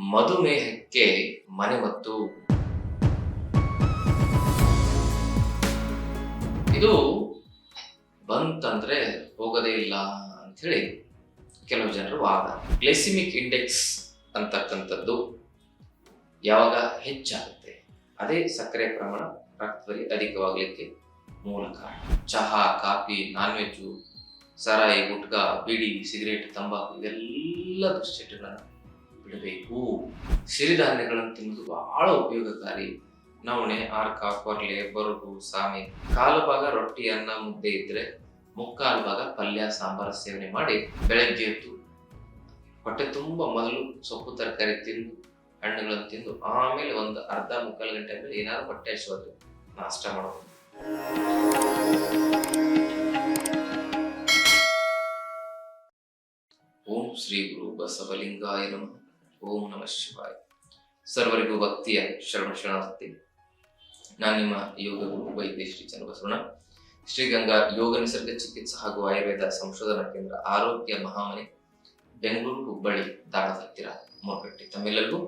ಮಧುಮೇಹಕ್ಕೆ ಮತ್ತು ಇದು ಬಂತಂದ್ರೆ ಹೋಗೋದೇ ಇಲ್ಲ ಅಂತ ಹೇಳಿ ಕೆಲವು ಜನರು ವಾದ. ಗ್ಲೈಸಿಮಿಕ್ ಇಂಡೆಕ್ಸ್ ಅಂತಕ್ಕಂಥದ್ದು ಯಾವಾಗ ಹೆಚ್ಚಾಗುತ್ತೆ? ಅದೇ ಸಕ್ಕರೆ ಪ್ರಮಾಣ ರಕ್ತದಲ್ಲಿ ಅಧಿಕವಾಗಲಿಕ್ಕೆ ಮೂಲ ಕಾರಣ. ಚಹಾ, ಕಾಫಿ ನಾನ್ ವೆಜ್ಜು ಸರಾಯಿ, ಗುಟ್ಕಾ, ಬೀಡಿ, ಸಿಗರೇಟ್, ತಂಬಾಕು ಇವೆಲ್ಲ ದುಶ್ಚಟಗಳನ್ನು ಬಿಡಬೇಕು ಸಿರಿಧಾನ್ಯಗಳನ್ನು ತಿನ್ನುವುದು ಬಹಳ ಉಪಯೋಗಕಾರಿ. ನವಣೆ, ಆರ್ಕ ಕೊರ್ಲೆ ಬರುಗು, ಸಾಮೆ ಕಾಲು ಭಾಗ ರೊಟ್ಟಿ, ಅನ್ನ, ಮುದ್ದೆ ಇದ್ರೆ ಮುಕ್ಕಾಲು ಭಾಗ ಪಲ್ಯ, ಸಾಂಬಾರ ಸೇವನೆ ಮಾಡಿ ಬೆಳಗ್ಗೆ ಎದ್ದು ಹೊಟ್ಟೆ ತುಂಬ ಮೊದಲು ಸೊಪ್ಪು, ತರಕಾರಿ ತಿಂದು, ಹಣ್ಣುಗಳನ್ನು ತಿಂದು ಆಮೇಲೆ ಒಂದು ಅರ್ಧ ಮುಕ್ಕಾಲು ಗಂಟೆ ಮೇಲೆ ಏನಾದ್ರು ಹೊಟ್ಟೆ ಹಸಿವಾದ್ರೆ ನಾಷ್ಟ ಮಾಡೋದು ಓಂ ಶ್ರೀ ಗುರು ಬಸವಲಿಂಗಾಯ ನಮಃ. ಓಂ ನಮ ಶಿವಾಯ. ಸರ್ವರಿಗೂ ಭಕ್ತಿಯ ಶರಣ ಶರಣಾರ್ಥಿ ನಾನು ನಿಮ್ಮ ಯೋಗ ಗುರು ವೈದ್ಯ ಶ್ರೀ ಚನ್ನಬಸವಣ್ಣ. ಶ್ರೀಗಂಗಾ ಯೋಗ ನಿಸರ್ಗ ಚಿಕಿತ್ಸಾ ಹಾಗೂ ಆಯುರ್ವೇದ ಸಂಶೋಧನಾ ಕೇಂದ್ರ ಆರೋಗ್ಯ ಮಹಾಮನೆ, ಬೆಂಗಳೂರು ಹುಬ್ಬಳ್ಳಿ ದಾಳದ ಹತ್ತಿರ ಮೂರ್ಗಟ್ಟಿ ತಮ್ಮೆಲ್ಲರಿಗೂ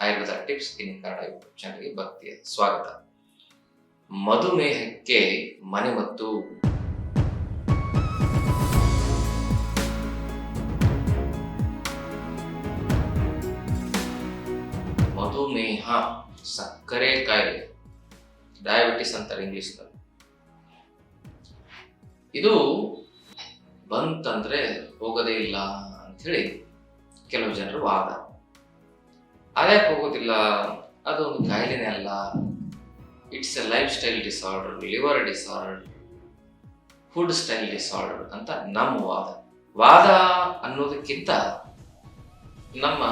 ಆಯುರ್ವೇದ ಟಿಪ್ಸ್ ಇನ್ ಕನ್ನಡ ಚಾನಲ್ಗೆ ಭಕ್ತಿಯ ಸ್ವಾಗತ. ಮಧುಮೇಹಕ್ಕೆ ಮನೆಮದ್ದು ಮಧುಮೇಹ ಸಕ್ಕರೆ ಕಾಯಿಲೆ. ಡಯಾಬಿಟಿಸ್ ಅಂತಾರೆ ಇಂಗ್ಲೀಷ್ನಲ್ಲಿ ಇದು ಬಂತಂದ್ರೆ ಹೋಗೋದೇ ಇಲ್ಲ ಅಂಥೇಳಿ ಕೆಲವು ಜನರು ವಾದ. ಅದ್ಯಾಕೆ ಹೋಗೋದಿಲ್ಲ? ಅದು ಒಂದು ಕಾಯಿಲೆನೇ ಅಲ್ಲ. It's a lifestyle disorder liver disorder food style disorder ಅಂತ ನಮ್ಮ ವಾದ. ವಾದ ಅನ್ನೋದಕ್ಕಿಂತ ನಮ್ಮ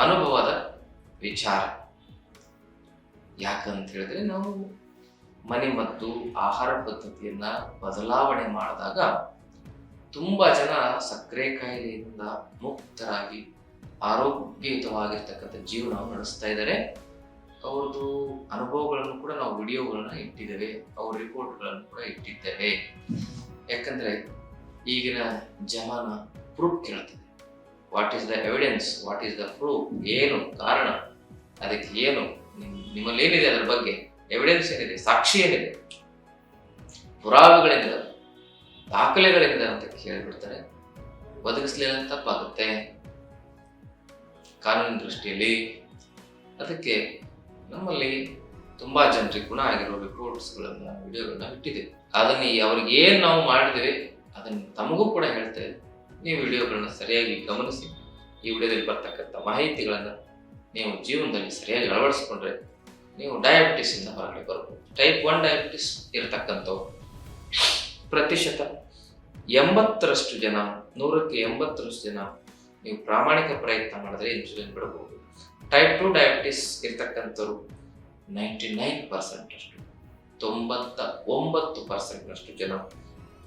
ಅನುಭವದ ವಿಚಾರ. ಯಾಕಂತ ಹೇಳಿದ್ರೆ ನಾವು ಮನೆ ಮತ್ತು ಆಹಾರ ಪದ್ಧತಿಯನ್ನ ಬದಲಾವಣೆ ಮಾಡಿದಾಗ ತುಂಬಾ ಜನ ಸಕ್ಕರೆ ಕಾಯಿಲೆಯಿಂದ ಮುಕ್ತರಾಗಿ ಆರೋಗ್ಯಯುತವಾಗಿರ್ತಕ್ಕಂಥ ಜೀವನ ನಡೆಸ್ತಾ ಇದ್ದಾರೆ. ಅವ್ರದ್ದು ಅನುಭವಗಳನ್ನು ಕೂಡ ನಾವು ವಿಡಿಯೋಗಳನ್ನ ಇಟ್ಟಿದ್ದೇವೆ, ಅವ್ರ ರಿಪೋರ್ಟ್ಗಳನ್ನು ಕೂಡ ಇಟ್ಟಿದ್ದೇವೆ. ಯಾಕಂದ್ರೆ ಈಗಿನ ಜಮಾನ ಪ್ರೂಫ್ ಕೇಳ್ತದೆ what is the evidence what is the proof ಏನು ಕಾರಣ? ಅದಕ್ಕೆ ಏನು ನಿಮ್ಮಲ್ಲಿ ಏನಿದೆ ಅದರ ಬಗ್ಗೆ? ಎವಿಡೆನ್ಸ್ ಏನಿದೆ? ಸಾಕ್ಷಿ ಏನಿದೆ? ಪುರಾವೆಗಳೇನಿದೆ ದಾಖಲೆಗಳೇನಿದೆ ಅಂತ ಕೇಳಿಬಿಡ್ತಾರೆ. ಒದಗಿಸ್ಲಿಲ್ಲ ತಪ್ಪಾಗುತ್ತೆ. ಕಾನೂನಿನ ದೃಷ್ಟಿಯಲ್ಲಿ ಅದಕ್ಕೆ ನಮ್ಮಲ್ಲಿ ತುಂಬಾ ಜನರಿಗೆ ಗುಣ ಆಗಿರೋ ರಿಪೋರ್ಟ್ಸ್ಗಳನ್ನ ವಿಡಿಯೋಗಳನ್ನ ಇಟ್ಟಿದ್ದೇವೆ ಅದನ್ನ ಅವ್ರಿಗೆ ಏನ್ ನಾವು ಮಾಡಿದ್ದೇವೆ ಅದನ್ನ ತಮಗೂ ಕೂಡ ಹೇಳ್ತೇವೆ. ನೀವು ವಿಡಿಯೋಗಳನ್ನ ಸರಿಯಾಗಿ ಗಮನಿಸಿ. ಈ ವಿಡಿಯೋದಲ್ಲಿ ಬರ್ತಕ್ಕಂಥ ಮಾಹಿತಿಗಳನ್ನ ನೀವು ಜೀವನದಲ್ಲಿ ಸರಿಯಾಗಿ ಅಳವಡಿಸ್ಕೊಂಡ್ರೆ ನೀವು ಡಯಾಬಿಟಿಸ್ ಇಂದ ಹೊರಗಡೆ ಬರ್ಬೋದು. ಟೈಪ್ ಒನ್ ಡಯಾಬಿಟಿಸ್ ಇರತಕ್ಕಂಥವು ಪ್ರತಿಶತ ಎಂಬತ್ತರಷ್ಟು ಜನ, ನೂರಕ್ಕೆ ಎಂಬತ್ತರಷ್ಟು ಜನ ನೀವು ಪ್ರಾಮಾಣಿಕ ಪ್ರಯತ್ನ ಮಾಡಿದ್ರೆ ಇನ್ಸುಲಿನ್ ಬಿಡಬಹುದು ಟೈಪ್ ಟು ಡಯಾಬಿಟಿಸ್ ಇರ್ತಕ್ಕಂಥವ್ರು ನೈಂಟಿ ನೈನ್ ಪರ್ಸೆಂಟ್ ಅಷ್ಟು ತೊಂಬತ್ತ ಒಂಬತ್ತು ಪರ್ಸೆಂಟ್ನಷ್ಟು ಜನ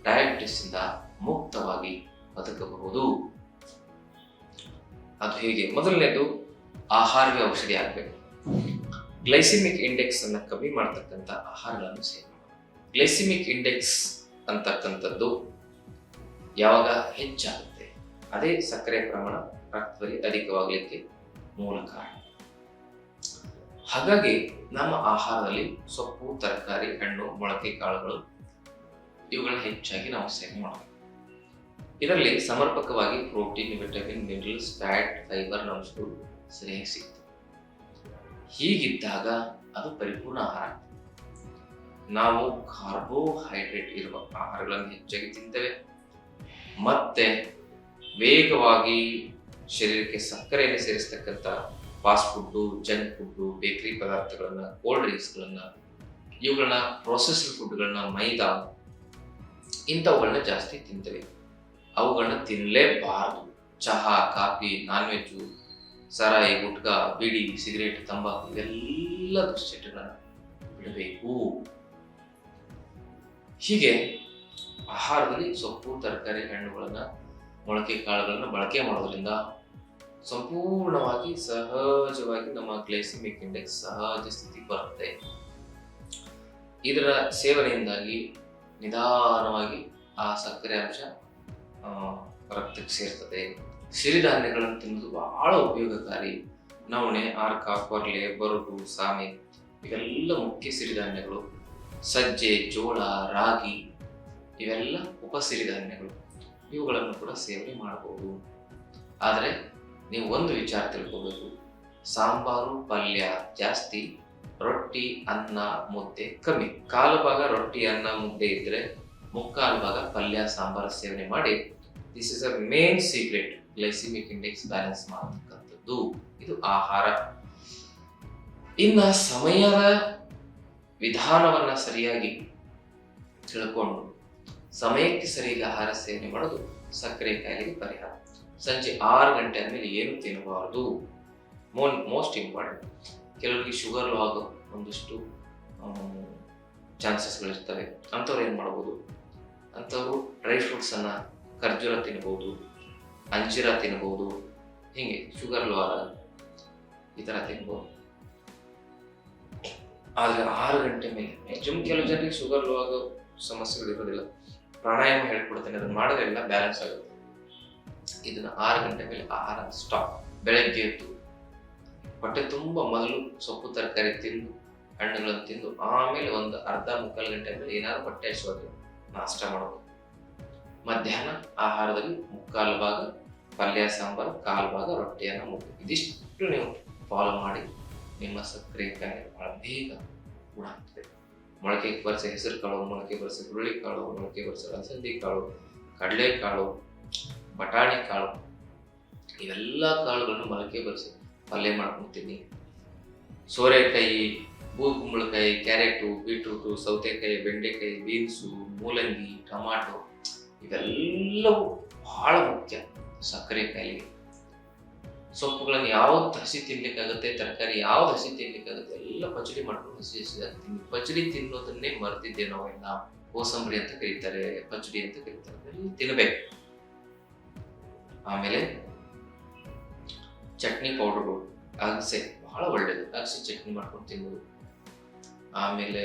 ಡಯಾಬಿಟಿಸ್ ಇಂದ ಮುಕ್ತವಾಗಿ ಬದುಕಬಹುದು. ಅದು ಹೇಗೆ? ಮೊದಲನೇದು ಆಹಾರವೇ ಔಷಧಿ ಆಗಬೇಕು. ಗ್ಲೈಸಿಮಿಕ್ ಇಂಡೆಕ್ಸ್ ಅನ್ನ ಕಮ್ಮಿ ಮಾಡ್ತಕ್ಕಂಥ ಆಹಾರಗಳನ್ನು ಸೇವನೆ ಗ್ಲೈಸಿಮಿಕ್ ಇಂಡೆಕ್ಸ್ ಅಂತಕ್ಕಂಥದ್ದು ಯಾವಾಗ ಹೆಚ್ಚಾಗುತ್ತೆ? ಅದೇ ಸಕ್ಕರೆ ಪ್ರಮಾಣ ರಕ್ತದಲ್ಲಿ ಅಧಿಕವಾಗಲಿಕ್ಕೆ ಮೂಲ ಕಾರಣ. ಹಾಗಾಗಿ ನಮ್ಮ ಆಹಾರದಲ್ಲಿ ಸೊಪ್ಪು, ತರಕಾರಿ, ಹಣ್ಣು, ಮೊಳಕೆ ಕಾಳುಗಳು ಇವುಗಳನ್ನ ಹೆಚ್ಚಾಗಿ ನಾವು ಸೇವನೆ ಮಾಡಬೇಕು. ಇದರಲ್ಲಿ ಸಮರ್ಪಕವಾಗಿ protein, vitamin, minerals, fat, fibre, ಅಂಶಗಳು ಸರಿಯಾಗಿ ಸಿಗ್ತವೆ. ಹೀಗಿದ್ದಾಗ ಅದು ಪರಿಪೂರ್ಣ ಆಹಾರ ನಾವು ಕಾರ್ಬೋಹೈಡ್ರೇಟ್ ಇರುವ ಆಹಾರಗಳನ್ನು ಹೆಚ್ಚಾಗಿ ತಿಂತೇವೆ. ಮತ್ತೆ ವೇಗವಾಗಿ ಶರೀರಕ್ಕೆ ಸಕ್ಕರೆಯನ್ನು ಸೇರಿಸ್ತಕ್ಕಂಥ fast food junk food bakery ಪದಾರ್ಥಗಳನ್ನು ಕೋಲ್ಡ್ ಡ್ರಿಂಕ್ಸ್ಗಳನ್ನು ಇವುಗಳನ್ನ ಪ್ರೊಸೆಸ್ಡ್ ಫುಡ್ಗಳನ್ನ ಮೈದಾ ಇಂಥವುಗಳನ್ನ ಜಾಸ್ತಿ ತಿಂತೇವೆ. ಅವುಗಳನ್ನ ತಿನ್ನಲೇಬಾರದು ಚಹಾ, ಕಾಫಿ ನಾನ್ ವೆಜ್ಜು ಸರಾಯಿ, ಗುಟ್ಕಾ, ಬಿಡಿ, ಸಿಗರೇಟ್, ತಂಬಾಕು ಇವೆಲ್ಲ ದುಶ್ಚಟಗಳನ್ನ ಬಿಡಬೇಕು. ಹೀಗೆ ಆಹಾರದಲ್ಲಿ ಸೊಪ್ಪು, ತರಕಾರಿ, ಹಣ್ಣುಗಳನ್ನ ಮೊಳಕೆ ಕಾಳುಗಳನ್ನ ಬಳಕೆ ಮಾಡೋದ್ರಿಂದ ಸಂಪೂರ್ಣವಾಗಿ ಸಹಜವಾಗಿ ನಮ್ಮ ಗ್ಲೈಸಿಮಿಕ್ ಇಂಡೆಕ್ಸ್ ಸಹಜ ಸ್ಥಿತಿ ಬರುತ್ತೆ. ಇದರ ಸೇವನೆಯಿಂದಾಗಿ ನಿಧಾನವಾಗಿ ಆ ಸಕ್ಕರೆ ಅಂಶ ರಕ್ತಕ್ಕೆ ಸೇರ್ತದೆ. ಸಿರಿಧಾನ್ಯಗಳನ್ನು ತಿನ್ನೋದು ಬಹಳ ಉಪಯೋಗಕಾರಿ. ನವಣೆ, ಆರ್ಕ, ಕೊರ್ಲೆ, ಬರಡು, ಸಾಮೆ ಇವೆಲ್ಲ ಮುಖ್ಯ ಸಿರಿಧಾನ್ಯಗಳು. ಸಜ್ಜೆ, ಜೋಳ, ರಾಗಿ ಇವೆಲ್ಲ ಉಪ ಸಿರಿಧಾನ್ಯಗಳು. ಇವುಗಳನ್ನು ಕೂಡ ಸೇವನೆ ಮಾಡಬಹುದು. ಆದರೆ ನೀವು ಒಂದು ವಿಚಾರ ತಿಳ್ಕೋಬೇಕು. ಸಾಂಬಾರು, ಪಲ್ಯ ಜಾಸ್ತಿ, ರೊಟ್ಟಿ, ಅನ್ನ, ಮುದ್ದೆ ಕಮ್ಮಿ. ಕಾಲು ಭಾಗ ರೊಟ್ಟಿ, ಅನ್ನ, ಮುದ್ದೆ ಇದ್ರೆ ಮುಕ್ಕಾಲು ಭಾಗ ಪಲ್ಯ, ಸಾಂಬಾರ ಸೇವನೆ ಮಾಡಿ this is a main secret glycemic index balance ಮಾಡತಕ್ಕಂಥದ್ದು ಇದು ಆಹಾರ. ಇನ್ನ ಸಮಯದ ವಿಧಾನವನ್ನ ಸರಿಯಾಗಿ ತಿಳ್ಕೊಂಡು, ಸಮಯಕ್ಕೆ ಸರಿಯಾಗಿ ಆಹಾರ ಸೇವನೆ ಮಾಡೋದು ಸಕ್ಕರೆ ಕಾಯಿಲೆಗೆ ಪರಿಹಾರ. ಸಂಜೆ ಆರು ಗಂಟೆ ಆದ್ಮೇಲೆ ಏನು ತಿನ್ನಬಾರ್ದು? ಮೋನ್ ಮೋಸ್ಟ್ ಇಂಪಾರ್ಟೆಂಟ್ ಕೆಲವರಿಗೆ ಶುಗರ್ ಆಗೋ ಒಂದಿಷ್ಟು ಚಾನ್ಸಸ್ಗಳಿರ್ತವೆ ಅಂಥವ್ರು ಏನು ಮಾಡ್ಬೋದು? ಅಂಥವ್ರು ಡ್ರೈ ಫ್ರೂಟ್ಸನ್ನು ಖರ್ಜೂರ ತಿನ್ಬೋದು, ಅಂಜೀರ ತಿನ್ಬೋದು, ಹೀಗೆ ಶುಗರ್ ಲೋ ಆಗ ಈ ಥರ ತಿನ್ಬೋದು. ಆದರೆ ಆರು ಗಂಟೆ ಮೇಲೆ ಮ್ಯಾಕ್ಸಿಮಮ್ ಕೆಲವು ಜನರಿಗೆ ಶುಗರ್ ಲೋ ಆಗೋ ಸಮಸ್ಯೆಗಳು ಇರೋದಿಲ್ಲ. ಪ್ರಾಣಾಯಾಮ ಹೇಳ್ಕೊಡ್ತೇನೆ, ಅದನ್ನು ಮಾಡೋದ್ರಿಂದ ಬ್ಯಾಲೆನ್ಸ್ ಆಗುತ್ತೆ. ಇದನ್ನ ಆರು ಗಂಟೆ ಮೇಲೆ ಆಹಾರ ಸ್ಟಾಪ್ ಬೆಳಗ್ಗೆ ಎದ್ದು ಹೊಟ್ಟೆ ತುಂಬ ಮೊದಲು ಸೊಪ್ಪು, ತರಕಾರಿ ತಿಂದು, ಹಣ್ಣುಗಳನ್ನು ತಿಂದು, ಆಮೇಲೆ ಒಂದು ಅರ್ಧ ಮುಕ್ಕಾಲು ಗಂಟೆ ಮೇಲೆ ಏನಾದ್ರು ಹೊಟ್ಟೆ ಹಸಿವಾದ್ರೆ ನಾಷ್ಟ ಮಾಡೋದು. ಮಧ್ಯಾಹ್ನ ಆಹಾರದಲ್ಲಿ ಮುಕ್ಕಾಲು ಭಾಗ, ಪಲ್ಯ, ಸಾಂಬಾರು, ಕಾಲು ಭಾಗ, ರೊಟ್ಟಿಯನ್ನು ಮುಟ್ಟು ಇದಿಷ್ಟು ನೀವು ಫಾಲೋ ಮಾಡಿ, ನಿಮ್ಮ ಸಕ್ಕರೆ ಕಾಯಿಲೆ ಬಹಳ ಬೇಗ ಗುಣ ಆಗ್ತದೆ ಮೊಳಕೆ ಬರಿಸ ಹೆಸರು ಕಾಳು, ಮೊಳಕೆ ಬರಿಸ ಹುರುಳಿ ಕಾಳು, ಮೊಳಕೆ ಬರಿಸ ಅಲಸಂದಿ ಕಾಳು ಕಡಲೆಕಾಳು ಬಟಾಣಿ ಕಾಳು, ಇವೆಲ್ಲ ಕಾಳುಗಳನ್ನು ಮೊಳಕೆ ಬರಿಸಿ ಪಲ್ಯ ಮಾಡ್ಕೊತೀನಿ ಸೋರೆಕಾಯಿ ಬೂಗುಂಬಳಕಾಯಿ ಕ್ಯಾರೆಟು, ಬೀಟ್ರೂಟು, ಸೌತೆಕಾಯಿ, ಬೆಂಡೆಕಾಯಿ, ಬೀನ್ಸು, ಮೂಲಂಗಿ, ಟೊಮಾಟೊ, ಇವೆಲ್ಲವೂ ಬಹಳ ಮುಖ್ಯ ಸಕ್ಕರೆ ಕಾಯಿಲೆಗೆ ಸೊಪ್ಪುಗಳನ್ನು ಯಾವತ್ತು ಹಸಿ ತಿನ್ಲಿಕ್ಕಾಗುತ್ತೆ, ತರಕಾರಿ ಯಾವ್ದು ಹಸಿ ತಿನ್ಲಿಕ್ಕಾಗುತ್ತೆ, ಎಲ್ಲ ಪಚಡಿ ಮಾಡ್ಕೊಂಡು ಹಸಿ ಹಸಿ ಪಚಡಿ ತಿನ್ನೋದನ್ನೇ ಮರ್ತಿದ್ದೆ ನಾವೆಲ್ಲ ಕೋಸಂಬರಿ ಅಂತ ಕರೀತಾರೆ, ಪಚಡಿ ಅಂತ ಕರೀತಾರೆ ತಿನ್ನಬೇಕು ಆಮೇಲೆ ಚಟ್ನಿ ಪೌಡರ್ಗಳು ಅಗಸೆ, ಬಹಳ ಒಳ್ಳೇದು. ಅಗಸೆ ಚಟ್ನಿ ಮಾಡ್ಕೊಂಡು ತಿನ್ಬೋದು. ಆಮೇಲೆ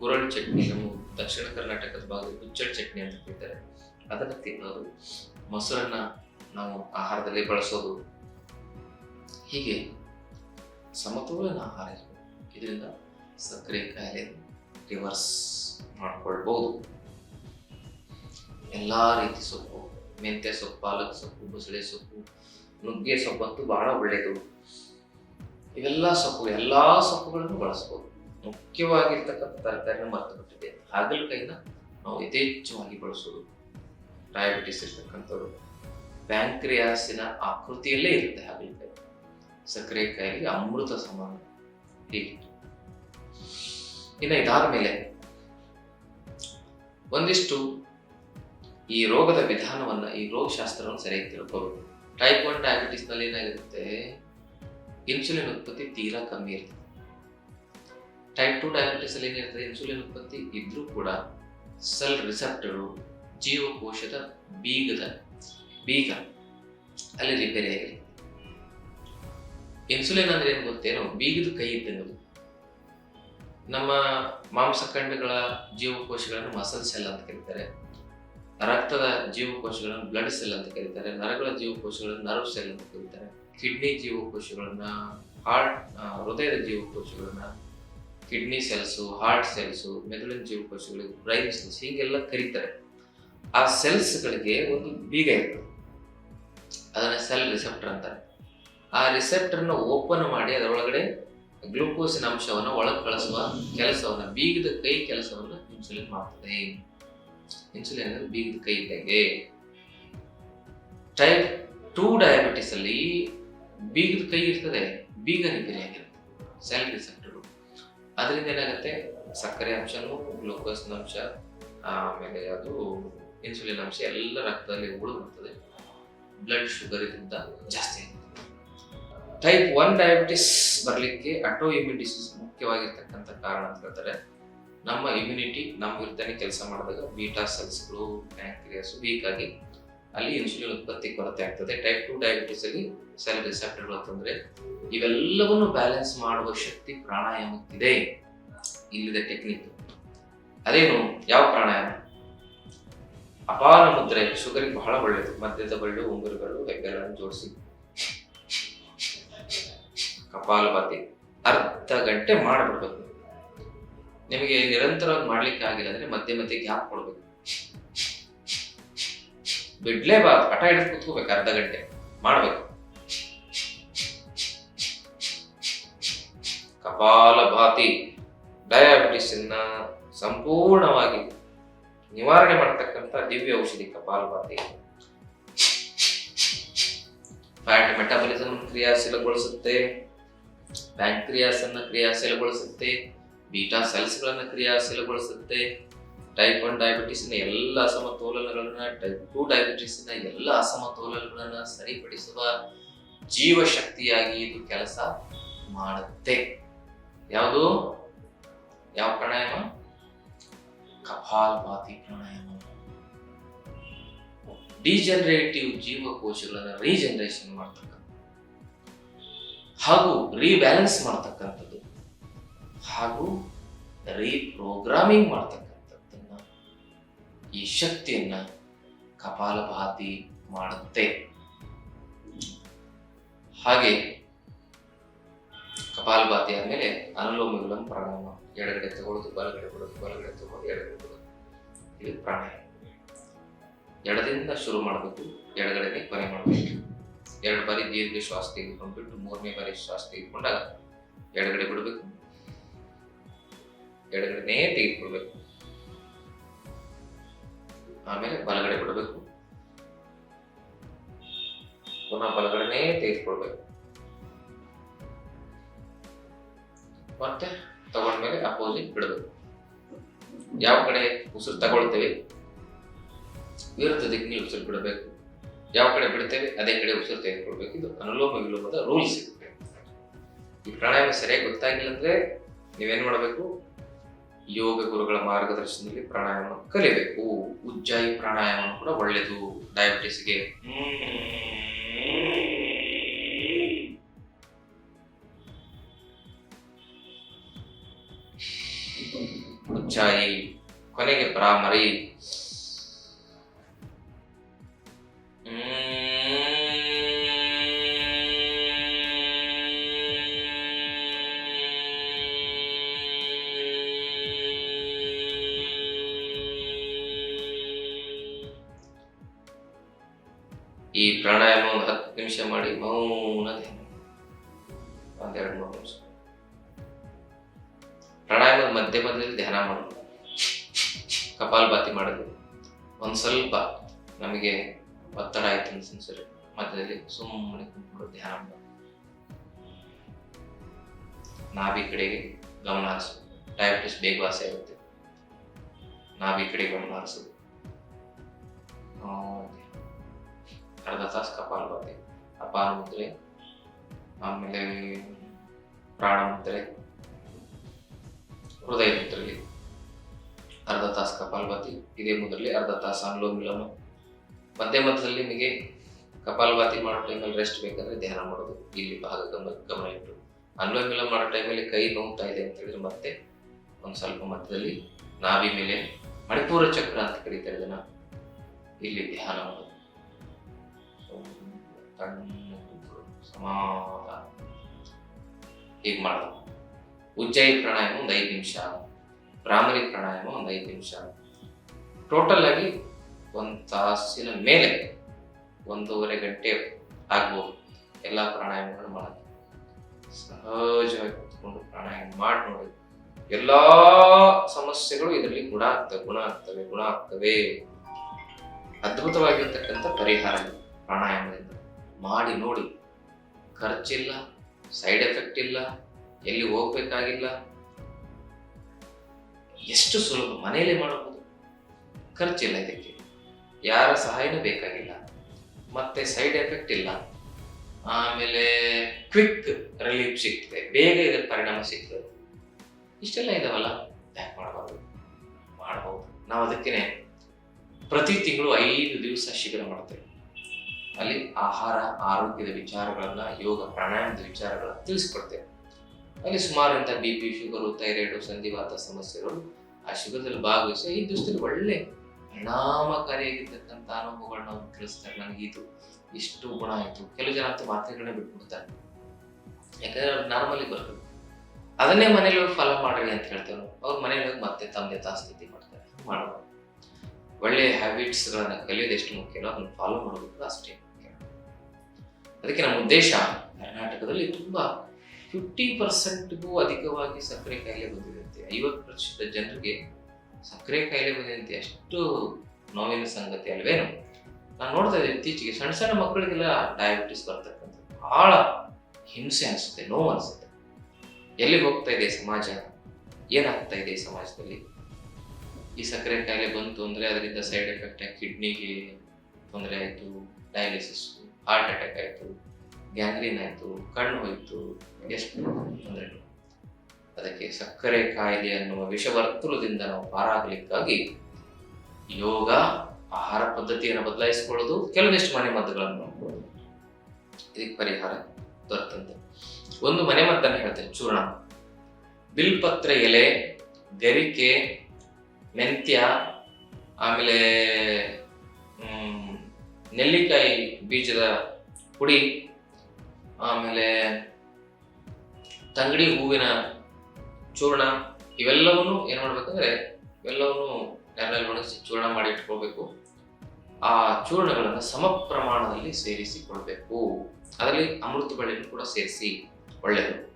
ಗುರಳ್ ಚಟ್ನಿ, ನಮ್ಮ ದಕ್ಷಿಣ ಕರ್ನಾಟಕದ ಭಾಗ ಹುಚ್ಚಳ ಚಟ್ನಿ ಅಂತ ಕರೀತಾರೆ. ಅದನ್ನು ತಿನ್ನೋದು, ಮೊಸರನ್ನ ನಾವು ಆಹಾರದಲ್ಲಿ ಬಳಸೋದು, ಹೀಗೆ ಸಮತೋಲನ ಆಹಾರ ಇದರಿಂದ ಸಕ್ಕರೆ ಕಾಯಿಲೆ ರಿವರ್ಸ್ ಮಾಡ್ಕೊಳ್ಬಹುದು ಎಲ್ಲ ರೀತಿ ಸೊಪ್ಪು, ಮೆಂತ್ಯ ಸೊಪ್ಪು, ಪಾಲಕ್ ಸೊಪ್ಪು ಬಸಳೆ ಸೊಪ್ಪು, ನುಗ್ಗೆ ಸೊಪ್ಪಂತೂ ಬಹಳ ಒಳ್ಳೆಯದು. ಇವೆಲ್ಲ ಸೊಪ್ಪು, ಎಲ್ಲ ಸೊಪ್ಪುಗಳನ್ನು ಬಳಸ್ಬೋದು. ಮುಖ್ಯವಾಗಿರ್ತಕ್ಕಂಥ ತರಕಾರಿನ ಮರೆತು ಬಿಟ್ಟಿದೆ ಹಾಗಲಕಾಯಿನ ನಾವು ಯಥೇಚ್ಛವಾಗಿ ಬಳಸೋದು. ಡಯಾಬಿಟಿಸ್ ಇರ್ತಕ್ಕಂಥವ್ರು. ಪ್ಯಾಂಕ್ರಿಯಾಸಿನ ಆಕೃತಿಯಲ್ಲೇ ಇರುತ್ತೆ ಹಾಗಲಕಾಯಿ ಸಕ್ಕರೆ ಕಾಯಿಗೆ ಅಮೃತ ಸಮಾನ ಹೀಗಿತ್ತು. ಇನ್ನು ಇದಾದ ಮೇಲೆ ಒಂದಿಷ್ಟು ಈ ರೋಗದ ವಿಧಾನವನ್ನ ಈ ರೋಗಶಾಸ್ತ್ರವನ್ನು ಸರಿಯಾಗಿ ತಿಳ್ಕೋಬೇಕು. ಟೈಪ್ ಒನ್ ಡಯಾಬಿಟಿಸ್ನಲ್ಲಿ ಏನಾಗಿರುತ್ತೆ ಇನ್ಸುಲಿನ್ ಉತ್ಪತ್ತಿ ತೀರಾ ಕಮ್ಮಿ ಇರ್ತದೆ ಟೈಪ್ ಟು ಡಯಾಬಿಟಿಸ್ ಅಲ್ಲಿ ಏನಿರ್ತದೆ ಇನ್ಸುಲಿನ್ ಉತ್ಪತ್ತಿ ಇದ್ರೂ ಕೂಡ ಸೆಲ್ ರಿಸೆಪ್ಟರು ಜೀವಕೋಶದ ಬೀಗದ ಬೀಗ ಅಲ್ಲಿ ರಿಪೇರಿ ಆಗಿದೆ. ಇನ್ಸುಲಿನ್ ಅಂದ್ರೆ ಏನು ಗೊತ್ತೇನೋ ಬೀಗದ ಕೈ ಇದ್ದಂಗೆ ನಮ್ಮ ಮಾಂಸಖಂಡಗಳ ಜೀವಕೋಶಗಳನ್ನು ಮಸಲ್ ಸೆಲ್ ಅಂತ ಕರೀತಾರೆ. ರಕ್ತದ ಜೀವಕೋಶಗಳನ್ನು ಬ್ಲಡ್ ಸೆಲ್ ಅಂತ ಕರೀತಾರೆ. ನರಗಳ ಜೀವಕೋಶಗಳನ್ನು ನರ್ವ್ ಸೆಲ್ ಅಂತ ಕರೀತಾರೆ. ಕಿಡ್ನಿ ಜೀವಕೋಶಗಳನ್ನ ಹಾರ್ಟ್ ಹೃದಯದ ಜೀವಕೋಶಗಳನ್ನ ಕಿಡ್ನಿ ಸೆಲ್ಸು ಹಾರ್ಟ್ ಸೆಲ್ಸು ಮೆದುಳಿನ ಜೀವಕೋಶಗಳು ಬ್ರೈನ್ ಸೆಲ್ಸ್ ಹೀಗೆಲ್ಲ ಕರೀತಾರೆ. ಆ ಸೆಲ್ಸ್ಗಳಿಗೆ ಒಂದು ಬೀಗ ಇರ್ತದೆ. ಅದನ್ನ ಸೆಲ್ ರಿಸೆಪ್ಟರ್ ಅಂತಾರೆ. ಆ ರಿಸೆಪ್ಟರ್ನ ಓಪನ್ ಮಾಡಿ ಅದರೊಳಗಡೆ ಗ್ಲೂಕೋಸಿನ ಅಂಶವನ್ನು ಒಳಗೆ ಕಳಿಸುವ ಕೆಲಸವನ್ನು, ಬೀಗದ ಕೈ ಕೆಲಸವನ್ನು ಇನ್ಸುಲಿನ್ ಮಾಡ್ತದೆ. ಇನ್ಸುಲಿನ್ ಅಂದ್ರೆ ಬೀಗದ ಕೈ ಇದ್ದಂಗೆ ಟೈಪ್ ಟೂ ಡಯಾಬಿಟಿಸ್ ಅಲ್ಲಿ ಬೀಗದ ಕೈ ಇರ್ತದೆ. ಬೀಗ ರಿಪೇರಿ ಆಗಿರುತ್ತೆ. ಸೆಲ್ ರಿಸೆಪ್ಟರ್ ಅದರಿಂದ ಏನಾಗುತ್ತೆ? ಸಕ್ಕರೆ ಅಂಶನೂ ಗ್ಲೂಕೋಸ್ನ ಅಂಶ, ಆಮೇಲೆ ಅದು ಇನ್ಸುಲಿನ್ ಅಂಶ ಎಲ್ಲ ರಕ್ತದಲ್ಲಿ ಉಳು ಬರ್ತದೆ ಬ್ಲಡ್ ಶುಗರ್ ಇದರಿಂದ ಜಾಸ್ತಿ ಟೈಪ್ ಒನ್ ಡಯಾಬಿಟಿಸ್ ಬರಲಿಕ್ಕೆ ಅಟೋ ಇಮ್ಯೂನ್ ಡಿಸೀಸ್ ಮುಖ್ಯವಾಗಿರ್ತಕ್ಕಂಥ ಕಾರಣ ಅಂತ ಹೇಳ್ತಾರೆ. ನಮ್ಮ ಇಮ್ಯುನಿಟಿ ನಮ್ಮ ವಿರುದ್ಧನೇ ಕೆಲಸ ಮಾಡಿದಾಗ ಬೀಟಾ ಸೆಲ್ಸ್ಗಳು ಪ್ಯಾಂಕ್ರಿಯಾಸ್ ವೀಕ್ ಆಗಿ ಅಲ್ಲಿ ಇನ್ಸುಲಿನ್ ಉತ್ಪತ್ತಿ ಕೊರತೆ ಆಗ್ತದೆ. ಟೈಪ್ ಟು ಡಯಾಬಿಟಿಸ್ ಅಲ್ಲಿ ಸೆಲ್ ರಿಸೆಪ್ಟರ್ಗಳು ಅಂತಂದ್ರೆ ಇವೆಲ್ಲವನ್ನು ಬ್ಯಾಲೆನ್ಸ್ ಮಾಡುವ ಶಕ್ತಿ ಪ್ರಾಣಾಯಾಮಕ್ಕಿದೆ. ಇಲ್ಲಿದೆ ಟೆಕ್ನಿಕ್ ಅದೇನು? ಯಾವ ಪ್ರಾಣಾಯಾಮ? ಅಪಾನ ಮುದ್ರೆ, ಶುಗರಿಗೆ ಬಹಳ ಒಳ್ಳೆಯದು ಮಧ್ಯದ ಬಳ್ಳು, ಉಂಗುರುಗಳು ಹೆಬ್ಬೆರಳನ್ನು ಜೋಡಿಸಿ. ಕಪಾಲಭಾತಿ. ಅರ್ಧ ಗಂಟೆ ಮಾಡಿಬಿಡ್ಬೇಕು. ನಿಮಗೆ ನಿರಂತರವಾಗಿ ಮಾಡ್ಲಿಕ್ಕೆ ಆಗಿಲ್ಲ ಅಂದ್ರೆ ಮಧ್ಯ ಮಧ್ಯೆ ಗ್ಯಾಪ್ ಕೊಡ್ಬೇಕು. ಬಿಡ್ಲೇಬಾರ್ದು. ಹಠ ಹಿಡಿದು ಕೂತ್ಕೋಬೇಕು ಅರ್ಧ ಗಂಟೆ. ಮಾಡ್ಬೇಕು. ಕಪಾಲಭಾತಿ. ಡಯಾಬಿಟಿಸ್ ಅನ್ನ ಸಂಪೂರ್ಣವಾಗಿ ನಿವಾರಣೆ ಮಾಡತಕ್ಕಂತ ದಿವ್ಯ ಔಷಧಿ ಕಪಾಲಭಾತಿ. ಫ್ಯಾಟ್ ಮೆಟಾಬಲಿಸಮ್ ಕ್ರಿಯಾಶೀಲಗೊಳಿಸುತ್ತೆ. ಪ್ಯಾಂಕ್ರಿಯಾಸ್ ಅನ್ನ ಕ್ರಿಯಾಶೀಲಗೊಳಿಸುತ್ತೆ. ಬೀಟಾ ಸೆಲ್ಸ್ ಗಳನ್ನ ಕ್ರಿಯಾಶೀಲಗೊಳಿಸುತ್ತೆ. ಟೈಪ್ ಒನ್ ಡಯಾಬಿಟಿಸ್ನ ಎಲ್ಲ ಅಸಮತೋಲನಗಳನ್ನ ಟೈಪ್ ಟು ಡಯಾಬಿಟಿಸ್ನ ಎಲ್ಲ ಅಸಮತೋಲನಗಳನ್ನ ಸರಿಪಡಿಸುವ ಜೀವಶಕ್ತಿಯಾಗಿ ಇದು ಕೆಲಸ ಮಾಡುತ್ತೆ. ಯಾವುದು? ಯಾವ ಪ್ರಾಣಾಯಾಮ? ಕಪಾಲಭಾತಿ ಪ್ರಾಣಾಯಾಮ. ಡಿಜನರೇಟಿವ್ ಜೀವಕೋಶಗಳನ್ನ ರೀಜನರೇಷನ್ ಮಾಡ್ತಕ್ಕಂಥ ಹಾಗೂ ರೀಬ್ಯಾಲೆನ್ಸ್ ಮಾಡ್ತಕ್ಕಂಥದ್ದು. ಹಾಗೂ ರೀಪ್ರೋಗ್ರಾಮಿಂಗ್ ಮಾಡ್ತಕ್ಕಂಥದ್ದನ್ನ ಈ ಶಕ್ತಿಯನ್ನ ಕಪಾಲಭಾತಿ ಮಾಡುತ್ತೆ. ಹಾಗೆ ಕಪಾಲಭಾತಿ ಆದ್ಮೇಲೆ ಅನುಲೋಮ ವಿಲೋಮ ಪ್ರಾಣಾಯಾಮ. ಎಡಗಡೆ ತಗೊಳ್ಳೋದು ಬಲಗಡೆ ಬಿಡೋದು ಬಲಗಡೆ ತಗೊಳ್ಳೋದು ಎಡಗಡೆ ಬಿಡೋದು ಇದು ಪ್ರಾಣಾಯಾಮ. ಎಡದಿಂದ ಶುರು ಮಾಡಬೇಕು ಎಡಗಡೆನೆ ಕೊನೆ ಮಾಡಬೇಕು. ಎರಡು ಬಾರಿ ದೀರ್ಘ ಶ್ವಾಸ ತೆಗೆದುಕೊಂಡ್ಬಿಟ್ಟು ಮೂರನೇ ಬಾರಿ ಶ್ವಾಸ ತೆಗೆದುಕೊಂಡಾಗ ಎಡಗಡೆ ಬಿಡಬೇಕು. ಎಡಗಡೆನೇ ತೆಗೆದುಕೊಳ್ಬೇಕು. ಆಮೇಲೆ ಬಲಗಡೆ ಬಿಡಬೇಕು ಪುನಃ ಬಲಗಡೆನೇ ತೆಗೆದುಕೊಳ್ಬೇಕು ಮತ್ತೆ ತಗೊಂಡ್ಮೇಲೆ ಅಪೋಸಿಟ್ ಬಿಡಬೇಕು. ಯಾವ ಕಡೆ ಉಸಿರು ತಗೊಳ್ತೇವೆ? ವಿರುದ್ಧ ದಿಕ್ಕಿನಲ್ಲಿ ಉಸಿರು ಬಿಡಬೇಕು. ಯಾವ ಕಡೆ ಬಿಡ್ತೇವೆ? ಅದೇ ಕಡೆ ಉಸಿರು ತೆಗೆದುಕೊಳ್ಬೇಕು ಇದು ಅನುಲೋಮ ವಿಲೋಮದ ರೂಲ್ಸ್. ಈ ಪ್ರಾಣಾಯಾಮ ಸರಿಯಾಗಿ ಗೊತ್ತಾಗಿಲ್ಲ ಅಂದ್ರೆ ನೀವೇನ್ ಮಾಡಬೇಕು? ಯೋಗ ಗುರುಗಳ ಮಾರ್ಗದರ್ಶನದಲ್ಲಿ ಪ್ರಾಣಾಯಾಮ ಕಲಿಬೇಕು. ಉಜ್ಜಾಯಿ ಪ್ರಾಣಾಯಾಮ ಕೂಡ ಒಳ್ಳೆಯದು. ಡಯಾಬಿಟಿಸ್ಗೆ ಉಜ್ಜಾಯಿ ಕೊನೆಗೆ ಭ್ರಾಮರಿ ಈ ಪ್ರಾಣಾಯಾಮ ಒಂದು ಹತ್ತು ನಿಮಿಷ ಮಾಡಿ ಮೌನ ಒಂದೆರಡು ಮೂರು ನಿಮಿಷ. ಪ್ರಾಣಾಯಾಮದ ಮಧ್ಯ ಮಧ್ಯದಲ್ಲಿ ಧ್ಯಾನ ಮಾಡೋದು. ಕಪಾಲಭಾತಿ ಮಾಡೋದು. ಒಂದು ಸ್ವಲ್ಪ ನಮಗೆ ಒತ್ತಡ ಆಯ್ತು ಅನ್ಸರಿ ಮಧ್ಯದಲ್ಲಿ ಸುಮ್ಮನೆ ಕುಂತ್ಕೊಂಡು ಧ್ಯಾನ ಮಾಡೋದು. ನಾಭಿ ಕಡೆಗೆ ಗಮನ ಹರಿಸೋದು. ಡಯಾಬಿಟಿಸ್ ಬೇಗ ವಾಸಿ ಆಗುತ್ತೆ. ನಾಭಿ ಕಡೆ ಗಮನ ಹರಿಸೋದು. ಅರ್ಧ ತಾಸು ಕಪಾಲಭಾತಿ. ಅಪಾರ ಮುದ್ರೆ ಆಮೇಲೆ ಪ್ರಾಣ ಮುದ್ರೆ ಹೃದಯ ಮುದ್ರೆ ಅರ್ಧ ತಾಸು ಕಪಾಲಭಾತಿ. ಇದೇ ಮುದ್ರಲ್ಲಿ ಅರ್ಧ ತಾಸು ಅನುಲೋಮ ವಿಲೋಮ ಮಧ್ಯ ಮಧ್ಯದಲ್ಲಿ ನಿಮಗೆ ಕಪಾಲಭಾತಿ ಮಾಡೋ ಟೈಮಲ್ಲಿ ರೆಸ್ಟ್ ಬೇಕಾದ್ರೆ ಧ್ಯಾನ ಮಾಡೋದು. ಇಲ್ಲಿ ಭಾಗ ಗಮನ ಗಮನ ಇಟ್ಟು. ಅನುಲೋಮ ವಿಲೋಮ ಮಾಡೋ ಟೈಮಲ್ಲಿ ಕೈ ನೋವುತ್ತಾ ಇದೆ ಅಂತ ಹೇಳಿದ್ರೆ ಮತ್ತೆ ಒಂದು ಸ್ವಲ್ಪ ಮಧ್ಯದಲ್ಲಿ ನಾಭಿ ಮೇಲೆ ಮಣಿಪುರ ಚಕ್ರ ಅಂತ ಕರೀತಾರೆ ಇದನ್ನ. ಇಲ್ಲಿ ಧ್ಯಾನ ಮಾಡೋದು. ತಣ್ಣಗೆ ಕೂತ್ಕೊಳ್ಳೋದು, ಸಮಾಧಾನ ಹೀಗೆ ಮಾಡೋದು ಉಜ್ಜಾಯಿ ಪ್ರಾಣಾಯಾಮ ಒಂದು ಐದು ನಿಮಿಷ ಭ್ರಾಮರಿ ಪ್ರಾಣಾಯಾಮ ಒಂದು ಐದು ನಿಮಿಷ ಟೋಟಲ್ ಆಗಿ ಒಂದು ತಾಸಿನ ಮೇಲೆ ಒಂದೂವರೆ ಗಂಟೆ ಆಗ್ಬೋದು ಎಲ್ಲ ಪ್ರಾಣಾಯಾಮಗಳು ಮಾಡೋದು ಸಹಜವಾಗಿ ಕೂತ್ಕೊಂಡು ಪ್ರಾಣಾಯಾಮ ಮಾಡಿ ನೋಡಿ. ಎಲ್ಲಾ ಸಮಸ್ಯೆಗಳು ಇದರಲ್ಲಿ ಗುಣ ಆಗ್ತವೆ ಗುಣ ಆಗ್ತವೆ ಗುಣ ಆಗ್ತವೆ. ಅದ್ಭುತವಾಗಿರ್ತಕ್ಕಂಥ ಪರಿಹಾರ ಪ್ರಾಣಾಯಾಮದಿಂದ ಮಾಡಿ ನೋಡಿ. ಖರ್ಚಿಲ್ಲ, ಸೈಡ್ ಎಫೆಕ್ಟ್ ಇಲ್ಲ, ಎಲ್ಲಿ ಹೋಗ್ಬೇಕಾಗಿಲ್ಲ. ಎಷ್ಟು ಸುಲಭ, ಮನೆಯಲ್ಲೇ ಮಾಡಬಹುದು ಖರ್ಚಿಲ್ಲ ಇದಕ್ಕೆ. ಯಾರ ಸಹಾಯನೂ ಬೇಕಾಗಿಲ್ಲ. ಮತ್ತೆ ಸೈಡ್ ಎಫೆಕ್ಟ್ ಇಲ್ಲ. ಆಮೇಲೆ ಕ್ವಿಕ್ ರಿಲೀಫ್ ಸಿಗ್ತದೆ. ಬೇಗ ಇದರ ಪರಿಣಾಮ ಸಿಗ್ತದೆ. ಇಷ್ಟೆಲ್ಲ ಇದಾವಲ್ಲ? ಯಾಕೆ ಮಾಡಬಾರ್ದು? ಮಾಡಬಹುದು ನಾವು ಅದಕ್ಕೆ ಪ್ರತಿ ತಿಂಗಳು ಐದು ದಿವಸ ಶಿಬಿರ ಮಾಡ್ತೇವೆ. ಅಲ್ಲಿ ಆಹಾರ, ಆರೋಗ್ಯದ ವಿಚಾರಗಳನ್ನ, ಯೋಗ, ಪ್ರಾಣಾಯಾಮದ ವಿಚಾರಗಳನ್ನ ತಿಳಿಸ್ಕೊಡ್ತೇವೆ. ಅಲ್ಲಿ ಸುಮಾರು ಅಂತ ಬಿ ಪಿ ಶುಗರು ಥೈರಾಯ್ಡು ಸಂಧಿವಾತ ಸಮಸ್ಯೆಗಳು, ಆ ಶಿಬಿರದಲ್ಲಿ ಭಾಗವಹಿಸಿ ಈ ದಿವಸದಲ್ಲಿ ಒಳ್ಳೆ ಪರಿಣಾಮಕಾರಿಯಾಗಿರ್ತಕ್ಕಂಥ ಅನುಭವಗಳನ್ನ ಅವ್ರು ತಿಳಿಸ್ತಾರೆ ನನಗೆ ಇದು. ಇಷ್ಟು ಗುಣ ಆಯ್ತು. ಕೆಲವು ಜನ ಅಂತೂ ಮಾತ್ರೆಗಳನ್ನ ಬಿಟ್ಬಿಡ್ತಾರೆ. ಯಾಕಂದ್ರೆ ಅವ್ರು ನಾರ್ಮಲಿ ಬರ್ತದೆ ಅದನ್ನೇ ಮನೇಲಿ ಹೋಗಿ ಫಾಲೋ ಮಾಡ್ರಿ ಅಂತ ಹೇಳ್ತೇವೆ ಅವ್ರು. ಮನೇಲಿ ಹೋಗಿ ಮತ್ತೆ ತಮ್ಮ ಯಥಾಸ್ಥಿತಿ ಮಾಡ್ತಾರೆ. ಮಾಡಬಾರ್ದು ಒಳ್ಳೆಯ ಹ್ಯಾಬಿಟ್ಸ್ಗಳನ್ನ ಕಲಿಯೋದು ಎಷ್ಟು ಮುಖ್ಯನೋ ಅದನ್ನ ಫಾಲೋ ಮಾಡೋದು ಅಷ್ಟೇ. ಅದಕ್ಕೆ ನಮ್ಮ ಉದ್ದೇಶ ಕರ್ನಾಟಕದಲ್ಲಿ ತುಂಬ ಫಿಫ್ಟಿ ಪರ್ಸೆಂಟ್ಗೂ ಅಧಿಕವಾಗಿ ಸಕ್ಕರೆ ಕಾಯಿಲೆ ಬಂದಿದಂತೆ ಐವತ್ತು ಪ್ರತಿಶತ ಜನರಿಗೆ ಸಕ್ಕರೆ ಕಾಯಿಲೆ ಬಂದಿದಂತೆ ಅಷ್ಟು ನೋವಿನ ಸಂಗತಿ ಅಲ್ವೇನು? ನಾನು ನೋಡ್ತಾ ಇದ್ದೆ ಇತ್ತೀಚೆಗೆ ಸಣ್ಣ ಸಣ್ಣ ಮಕ್ಕಳಿಗೆಲ್ಲ ಡಯಾಬಿಟಿಸ್ ಬರ್ತಕ್ಕಂಥದ್ದು ಬಹಳ ಹಿಂಸೆ ಅನಿಸುತ್ತೆ, ನೋವು ಅನಿಸುತ್ತೆ. ಎಲ್ಲಿಗೆ ಹೋಗ್ತಾ ಇದೆ ಸಮಾಜ? ಏನಾಗ್ತಾ ಇದೆ ಸಮಾಜದಲ್ಲಿ? ಈ ಸಕ್ಕರೆ ಕಾಯಿಲೆ ಬಂತು ಅಂದರೆ ಅದರಿಂದ ಸೈಡ್ ಎಫೆಕ್ಟ್ ಕಿಡ್ನಿಗೆ ತೊಂದರೆ ಆಯಿತು ಡಯಾಲಿಸಿಸ್ ಹಾರ್ಟ್ ಅಟ್ಯಾಕ್ ಆಯಿತು ಗ್ಯಾಂಗ್ರೀನ್ ಆಯಿತು, ಕಣ್ಣು ಹೋಯಿತು, ಎಷ್ಟು ತೊಂದರೆ. ಅದಕ್ಕೆ ಸಕ್ಕರೆ ಕಾಯಿಲೆ ಅನ್ನುವ ವಿಷವರ್ತುಲದಿಂದ ನಾವು ಪಾರಾಗಲಿಕ್ಕಾಗಿ ಯೋಗ, ಆಹಾರ ಪದ್ಧತಿಯನ್ನು ಬದಲಾಯಿಸಿಕೊಳ್ಳೋದು, ಕೆಲವೊಂದಿಷ್ಟು ಮನೆ ಮದ್ದುಗಳನ್ನು ಇದಕ್ಕೆ ಪರಿಹಾರ ದೊರೆತಂತೆ. ಒಂದು ಮನೆ ಮದ್ದನ್ನು ಹೇಳ್ತೇನೆ, ಚೂರ್ಣ. ಬಿಲ್ಪತ್ರ, ಎಲೆ, ಗರಿಕೆ, ಮೆಂತ್ಯ, ಆಮೇಲೆ ನೆಲ್ಲಿಕಾಯಿ ಬೀಜದ ಪುಡಿ, ಆಮೇಲೆ ತಂಗಡಿ ಹೂವಿನ ಚೂರ್ಣ, ಇವೆಲ್ಲವನ್ನು ಏನು ಮಾಡ್ಬೇಕಂದ್ರೆ, ಇವೆಲ್ಲವನ್ನು ನೆರಳಲ್ಲಿ ಒಣಗಿಸಿ ಚೂರ್ಣ ಮಾಡಿ ಇಟ್ಕೊಳ್ಬೇಕು. ಆ ಚೂರ್ಣಗಳನ್ನು ಸಮ ಪ್ರಮಾಣದಲ್ಲಿ ಸೇರಿಸಿಕೊಳ್ಬೇಕು. ಅದರಲ್ಲಿ ಅಮೃತ ಬಳ್ಳಿಯನ್ನು ಕೂಡ ಸೇರಿಸಿ ಒಳ್ಳೆಯದು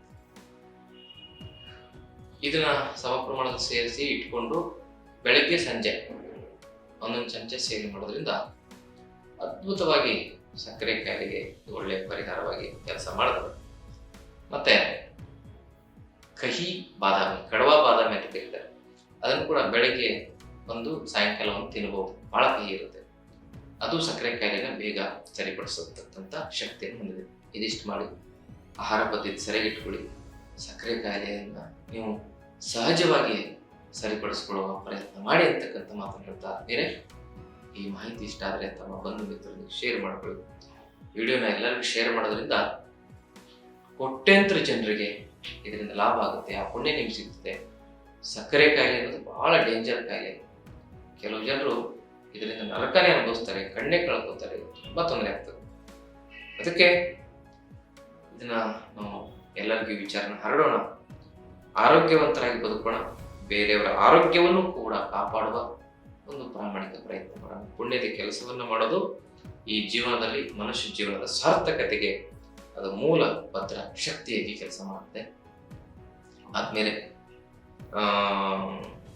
ಇದನ್ನ ಸಮ ಪ್ರಮಾಣದಲ್ಲಿ ಸೇರಿಸಿ ಇಟ್ಕೊಂಡು ಬೆಳಗ್ಗೆ ಸಂಜೆ ಒಂದೊಂದು ಚಮಚ ಸೇರಿ ಮಾಡೋದ್ರಿಂದ ಅದ್ಭುತವಾಗಿ ಸಕ್ಕರೆ ಕಾಯಿಲೆಗೆ ಒಳ್ಳೆ ಪರಿಹಾರವಾಗಿ ಕೆಲಸ ಮಾಡಿದ್ರು ಮತ್ತೆ ಕಹಿ ಬಾದಾಮಿ, ಕಡವಾ ಬಾದಾಮಿ ಅಂತ ಕರೀತಾರೆ ಅದನ್ನು ಕೂಡ ಬೆಳಗ್ಗೆ ಒಂದು, ಸಾಯಂಕಾಲ ಒಂದು ತಿನ್ಬೋದು. ಬಹಳ ಕಹಿ ಇರುತ್ತೆ. ಅದು ಸಕ್ಕರೆ ಕಾಯಿಲೆನ ಬೇಗ ಸರಿಪಡಿಸತಕ್ಕಂಥ ಶಕ್ತಿಯನ್ನು ಹೊಂದಿದೆ. ಇದಿಷ್ಟು ಮಾಡಿ ಆಹಾರ ಪದ್ಧತಿ ಸರಿಗಿಟ್ಕೊಳ್ಳಿ. ಸಕ್ಕರೆ ಕಾಯಿಲೆಯನ್ನು ನೀವು ಸಹಜವಾಗಿ ಸರಿಪಡಿಸ್ಕೊಳ್ಳುವ ಪ್ರಯತ್ನ ಮಾಡಿ ಅಂತಕ್ಕಂಥ ಮಾತನ್ನು ಹೇಳ್ತಾ ಬೇರೆ ಈ ಮಾಹಿತಿ ಇಷ್ಟ ಆದರೆ ತಮ್ಮ ಬಂಧು ಮಿತ್ರರಿಗೆ ಶೇರ್ ಮಾಡಿಕೊಳ್ಳಿ. ವಿಡಿಯೋನ ಎಲ್ಲರಿಗೂ ಶೇರ್ ಮಾಡೋದ್ರಿಂದ ಕೋಟ್ಯಂತರ ಜನರಿಗೆ ಇದರಿಂದ ಲಾಭ ಆಗುತ್ತೆ, ಆ ಪುಣ್ಯ ನಿಮ್ಗೆ ಸಿಗ್ತದೆ. ಸಕ್ಕರೆ ಕಾಯಿಲೆ ಅನ್ನೋದು ಬಹಳ ಡೇಂಜರ್ ಕಾಯಿಲೆ. ಕೆಲವು ಜನರು ಇದರಿಂದ ನರಕನೇ ಅನುಭವಿಸ್ತಾರೆ, ಕಣ್ಣೇ ಕಳ್ಕೊತಾರೆ, ತುಂಬ ತೊಂದರೆ ಆಗ್ತದೆ. ಅದಕ್ಕೆ ಇದನ್ನ ನಾವು ಎಲ್ಲರಿಗೂ ವಿಚಾರನ ಹರಡೋಣ. ಆರೋಗ್ಯವಂತರಾಗಿ ಬದುಕೋಣ, ಬೇರೆಯವರ ಆರೋಗ್ಯವನ್ನು ಕೂಡ ಕಾಪಾಡುವ ಪ್ರಯತ್ನ ಮಾಡೋಣ ಪುಣ್ಯದ ಕೆಲಸವನ್ನು ಮಾಡೋದು ಈ ಜೀವನದಲ್ಲಿ ಮನುಷ್ಯ ಜೀವನದ ಸಾರ್ಥಕತೆಗೆ ಅದು ಮೂಲ ಭದ್ರ ಶಕ್ತಿಯಾಗಿ ಕೆಲಸ ಮಾಡುತ್ತೆ. ಆದ್ಮೇಲೆ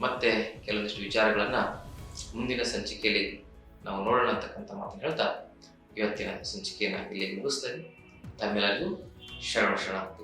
ಮತ್ತೆ ಕೆಲವೊಂದಿಷ್ಟು ವಿಚಾರಗಳನ್ನ ಮುಂದಿನ ಸಂಚಿಕೆಯಲ್ಲಿ ನಾವು ನೋಡೋಣ ಅಂತಕ್ಕಂಥ ಮಾತನ್ನು ಹೇಳ್ತಾ, ಇವತ್ತಿನ ಸಂಚಿಕೆಯನ್ನು ಇಲ್ಲಿ ಮುಗಿಸ್ತೇನೆ. ತಮ್ಮೆಲ್ಲರಿಗೂ ಶರಣ ಶರಣಾರ್ಥಿ